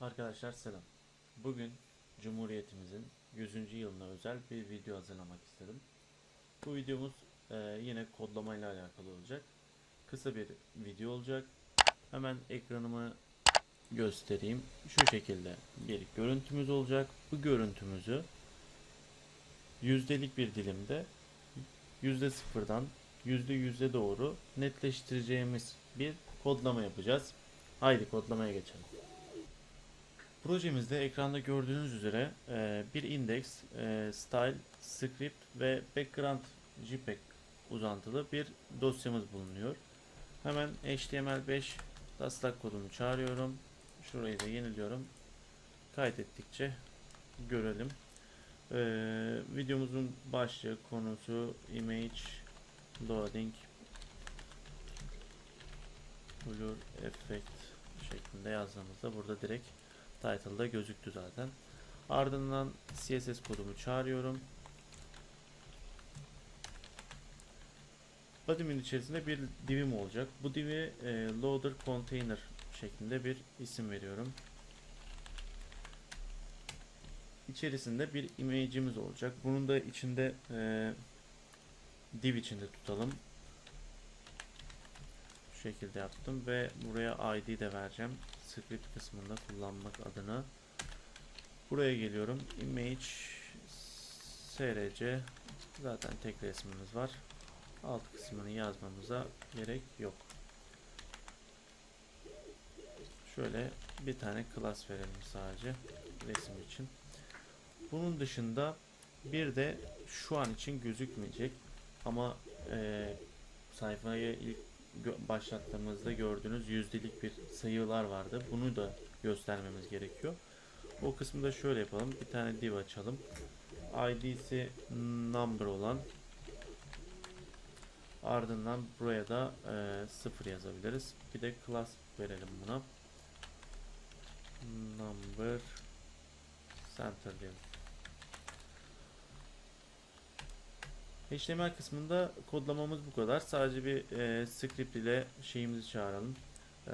Arkadaşlar selam. Bugün Cumhuriyetimizin 100. yılına özel bir video hazırlamak istedim. Bu videomuz e, yine kodlamayla alakalı olacak. Kısa bir video olacak. Hemen ekranımı göstereyim. Şu şekilde bir görüntümüz olacak. Bu görüntümüzü yüzdelik bir dilimde yüzde sıfırdan yüzde yüze doğru netleştireceğimiz bir kodlama yapacağız. Haydi kodlamaya geçelim. Projemizde ekranda gördüğünüz üzere e, bir index, e, style, script ve background JPEG uzantılı bir dosyamız bulunuyor. Hemen HTML5 taslak kodumu çağırıyorum. Şurayı da yeniliyorum. Kaydettikçe görelim. E, videomuzun başlığı, konusu, image, loading, blur effect şeklinde yazdığımızda burada direkt Title'da gözüktü zaten. Ardından CSS kodumu çağırıyorum. Body'min içerisinde bir divim olacak. Bu divi e, loader container şeklinde bir isim veriyorum. İçerisinde bir image'imiz olacak. Bunun da içinde e, div içinde tutalım. Şu şekilde yaptım ve buraya ID de vereceğim script kısmında kullanmak adına. Buraya geliyorum. İmage src zaten tek resmimiz var. Alt kısmını yazmamıza gerek yok. Şöyle bir tane class verelim sadece resim için. Bunun dışında bir de şu an için gözükmeyecek. Ama e, sayfaya ilk başlattığımızda gördüğünüz yüzdelik bir sayılar vardı. Bunu da göstermemiz gerekiyor. O kısmı da şöyle yapalım. Bir tane div açalım. ID'si number olan ardından buraya da e, 0 yazabiliriz. Bir de class verelim buna. Number center diyelim. HTML kısmında kodlamamız bu kadar. Sadece bir e, script ile şeyimizi çağıralım. E,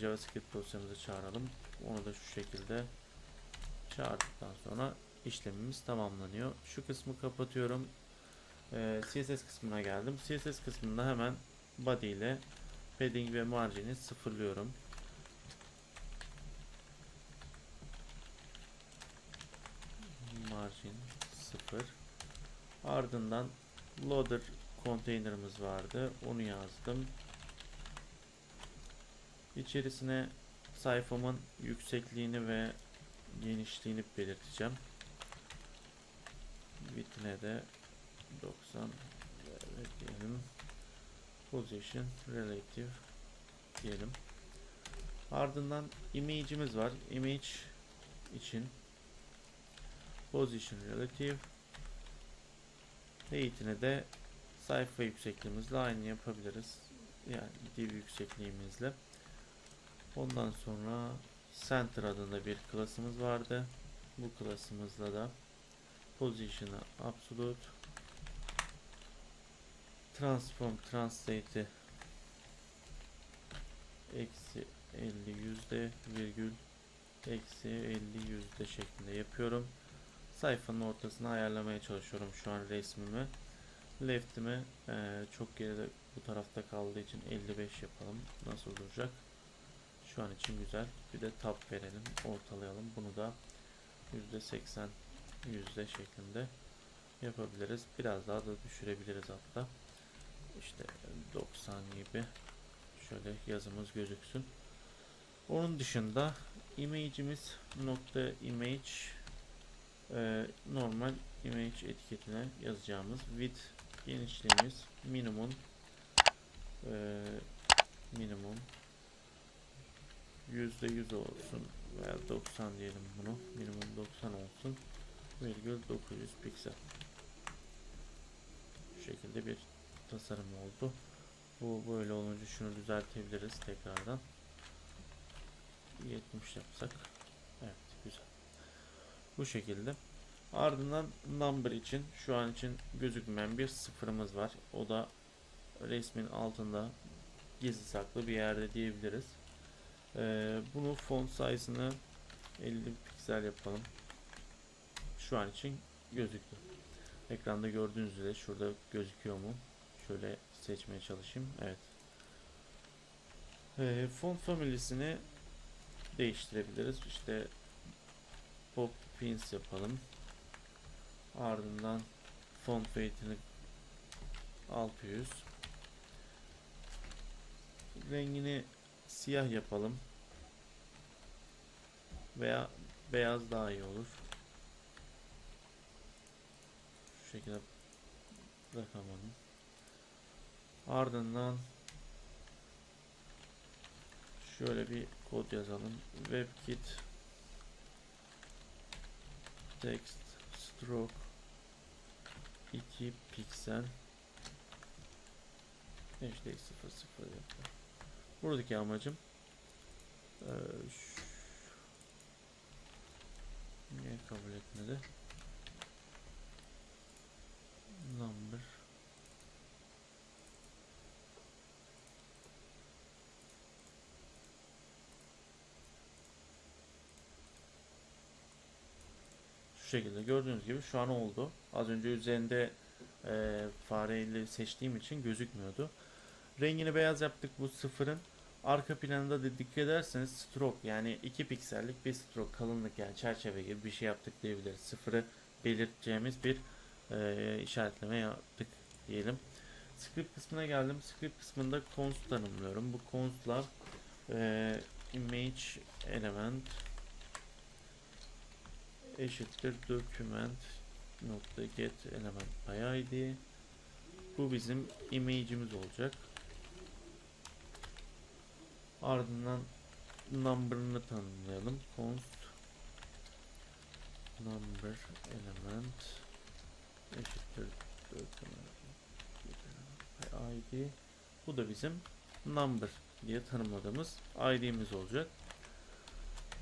JavaScript dosyamızı çağıralım. Onu da şu şekilde çağırdıktan sonra işlemimiz tamamlanıyor. Şu kısmı kapatıyorum. E, CSS kısmına geldim. CSS kısmında hemen body ile padding ve margin'i sıfırlıyorum. Margin 0. Ardından loader konteynerimiz vardı. Onu yazdım. İçerisine sayfamın yüksekliğini ve genişliğini belirteceğim. Width'ine de 90 evet diyelim. Position relative diyelim. Ardından image'imiz var. Image için position relative Eğitine de sayfa yüksekliğimizle aynı yapabiliriz. Yani div yüksekliğimizle. Ondan sonra center adında bir klasımız vardı. Bu klasımızla da position'a absolute transform translate'i eksi 50 yüzde virgül eksi 50 yüzde şeklinde yapıyorum sayfanın ortasına ayarlamaya çalışıyorum şu an resmimi. Left'imi e, çok geride bu tarafta kaldığı için 55 yapalım. Nasıl duracak? Şu an için güzel. Bir de tab verelim. Ortalayalım. Bunu da %80 yüzde şeklinde yapabiliriz. Biraz daha da düşürebiliriz hatta. İşte 90 gibi şöyle yazımız gözüksün. Onun dışında image'imiz nokta image e, normal image etiketine yazacağımız width genişliğimiz minimum e, minimum %100 olsun veya 90 diyelim bunu minimum 90 olsun virgül 900 piksel. Şu şekilde bir tasarım oldu. Bu böyle olunca şunu düzeltebiliriz tekrardan. 70 yapsak evet güzel bu şekilde. Ardından number için şu an için gözükmeyen bir sıfırımız var. O da resmin altında gizli saklı bir yerde diyebiliriz. Ee, bunu font size'ını 50 piksel yapalım. Şu an için gözüktü. Ekranda gördüğünüz üzere şurada gözüküyor mu? Şöyle seçmeye çalışayım. Evet. Ee, font familyasını değiştirebiliriz. İşte pop pins yapalım. Ardından font weight'ini 600. Rengini siyah yapalım. Veya beyaz daha iyi olur. Şu şekilde bırakalım. Ardından şöyle bir kod yazalım. WebKit text stroke 2 piksel hashtag 00 yapalım. Buradaki amacım şu- niye kabul etmedi? Number Şekilde gördüğünüz gibi şu an oldu. Az önce üzerinde e, fareyle seçtiğim için gözükmüyordu. Rengini beyaz yaptık bu sıfırın. Arka planında da dikkat ederseniz stroke yani 2 piksellik bir stroke kalınlık yani çerçeve gibi bir şey yaptık diyebiliriz. Sıfırı belirteceğimiz bir e, işaretleme yaptık diyelim. Script kısmına geldim. Script kısmında const tanımlıyorum. Bu const'lar e, image element eşittir document nokta get element id bu bizim image'imiz olacak. Ardından number'ını tanımlayalım. Const number element eşittir document id bu da bizim number diye tanımladığımız id'miz olacak.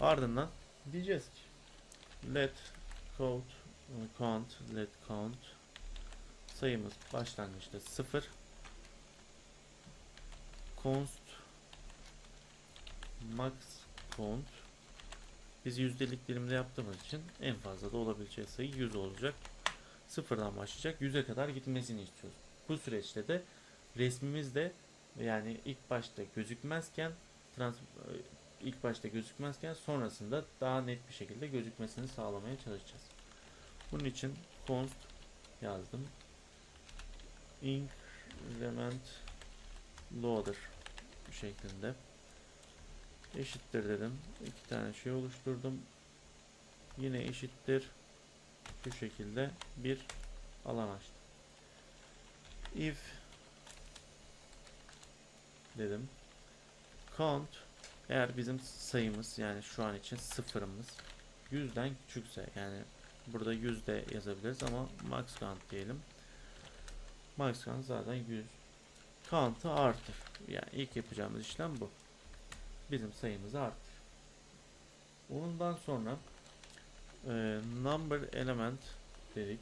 Ardından diyeceğiz ki let count count let count sayımız başlangıçta 0 const max count biz yüzdelik dilimde yaptığımız için en fazla da olabileceği sayı 100 olacak. Sıfırdan başlayacak. 100'e kadar gitmesini istiyoruz. Bu süreçte de resmimiz de yani ilk başta gözükmezken trans ilk başta gözükmezken sonrasında daha net bir şekilde gözükmesini sağlamaya çalışacağız. Bunun için const yazdım. increment loader şeklinde eşittir dedim. İki tane şey oluşturdum. Yine eşittir bu şekilde bir alan açtım. If dedim. Count eğer bizim sayımız yani şu an için sıfırımız yüzden küçükse yani burada yüzde yazabiliriz ama max count diyelim. Max count zaten 100. Count'ı artır. Yani ilk yapacağımız işlem bu. Bizim sayımızı artır. Ondan sonra e, number element dedik.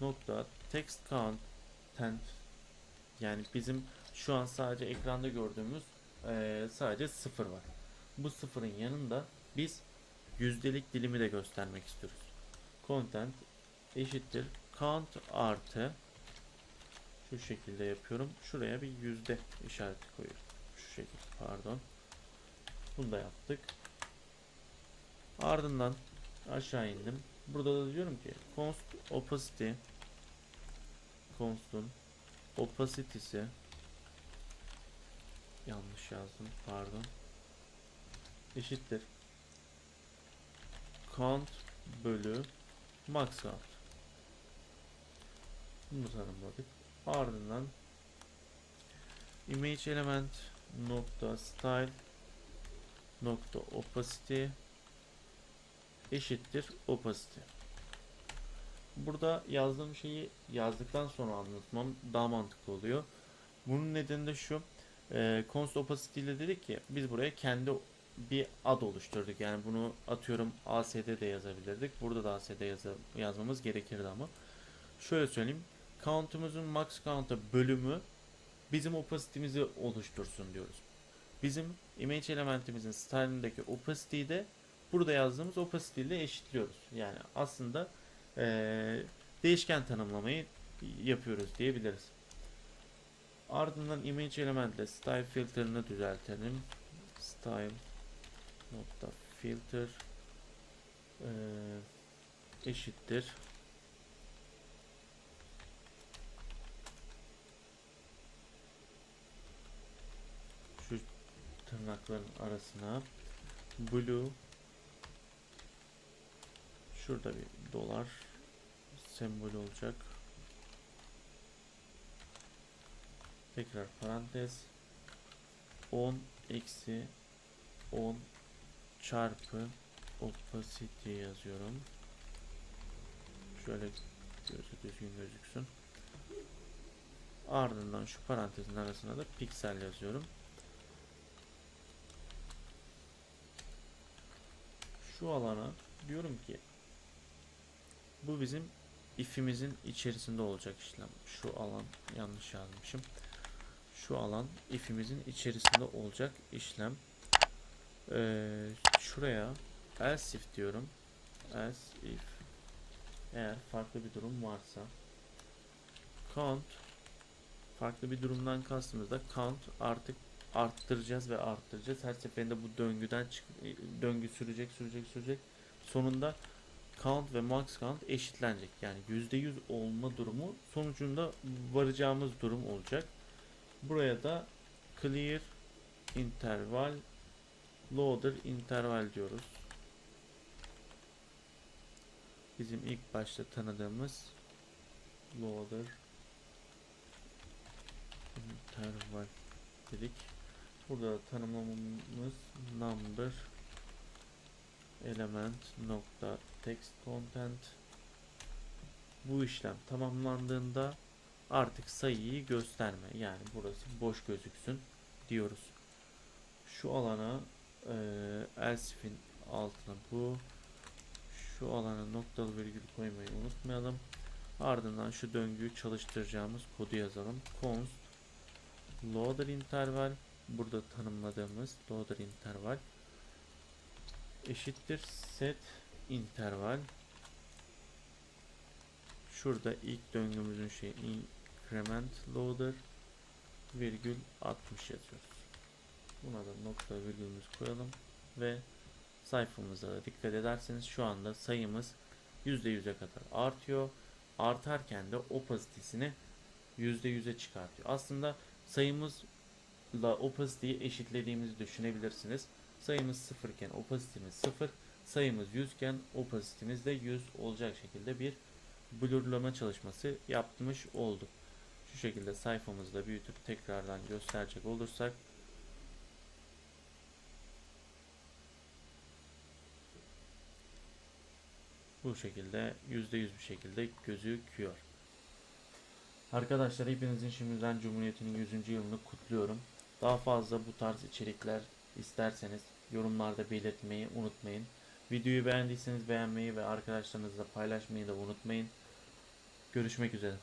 Nokta text content yani bizim şu an sadece ekranda gördüğümüz ee, sadece sıfır var. Bu sıfırın yanında biz yüzdelik dilimi de göstermek istiyoruz. Content eşittir count artı şu şekilde yapıyorum. Şuraya bir yüzde işareti koyuyorum. Şu şekilde pardon. Bunu da yaptık. Ardından aşağı indim. Burada da diyorum ki const opacity const'un opacity'si yanlış yazdım pardon. Eşittir. Count bölü max count. Bunu tanımladık. Ardından image element nokta style nokta opacity eşittir opacity. Burada yazdığım şeyi yazdıktan sonra anlatmam daha mantıklı oluyor. Bunun nedeni de şu e, const opacity ile dedik ki biz buraya kendi bir ad oluşturduk. Yani bunu atıyorum ASD de yazabilirdik. Burada da ASD yazı, yazmamız gerekirdi ama. Şöyle söyleyeyim. Count'umuzun max count'a bölümü bizim opacity'mizi oluştursun diyoruz. Bizim image elementimizin style'ındaki opacity'yi de burada yazdığımız opacity ile eşitliyoruz. Yani aslında eee, değişken tanımlamayı yapıyoruz diyebiliriz. Ardından image elementle style filter'ını düzeltelim. Style nokta filter eee, eşittir. Şu tırnakların arasına blue şurada bir dolar sembolü olacak. Tekrar parantez 10 eksi 10 çarpı opacity yazıyorum. Şöyle gözü düzgün gözüksün. Ardından şu parantezin arasına da piksel yazıyorum. Şu alana diyorum ki bu bizim if'imizin içerisinde olacak işlem. Şu alan yanlış yazmışım. Şu alan if'imizin içerisinde olacak işlem. Ee, şuraya else if diyorum. Else if eğer farklı bir durum varsa count farklı bir durumdan kastımız da count artık arttıracağız ve arttıracağız. Her seferinde bu döngüden çık döngü sürecek, sürecek, sürecek. Sonunda count ve max count eşitlenecek. Yani %100 olma durumu sonucunda varacağımız durum olacak. Buraya da clear interval loader interval diyoruz. Bizim ilk başta tanıdığımız loader interval dedik. Burada tanımlamamız number element nokta text content bu işlem tamamlandığında artık sayıyı gösterme yani burası boş gözüksün diyoruz. Şu alana e, elsif'in altına bu şu alana noktalı virgül koymayı unutmayalım. Ardından şu döngüyü çalıştıracağımız kodu yazalım. const loader interval burada tanımladığımız loader interval eşittir set interval şurada ilk döngümüzün şey increment loader virgül 60 yazıyoruz. Buna da nokta virgülümüz koyalım ve sayfamıza da dikkat ederseniz şu anda sayımız %100'e kadar artıyor. Artarken de opacity'sini %100'e çıkartıyor. Aslında sayımızla opacity'yi eşitlediğimizi düşünebilirsiniz. Sayımız 0 iken opacity'miz 0, sayımız 100 iken opacity'miz de 100 olacak şekilde bir blurlama çalışması yapmış olduk. Şu şekilde sayfamızı da büyütüp tekrardan gösterecek olursak bu şekilde %100 bir şekilde gözüküyor. Arkadaşlar hepinizin şimdiden Cumhuriyet'in 100. yılını kutluyorum. Daha fazla bu tarz içerikler isterseniz yorumlarda belirtmeyi unutmayın. Videoyu beğendiyseniz beğenmeyi ve arkadaşlarınızla paylaşmayı da unutmayın. Görüşmek üzere.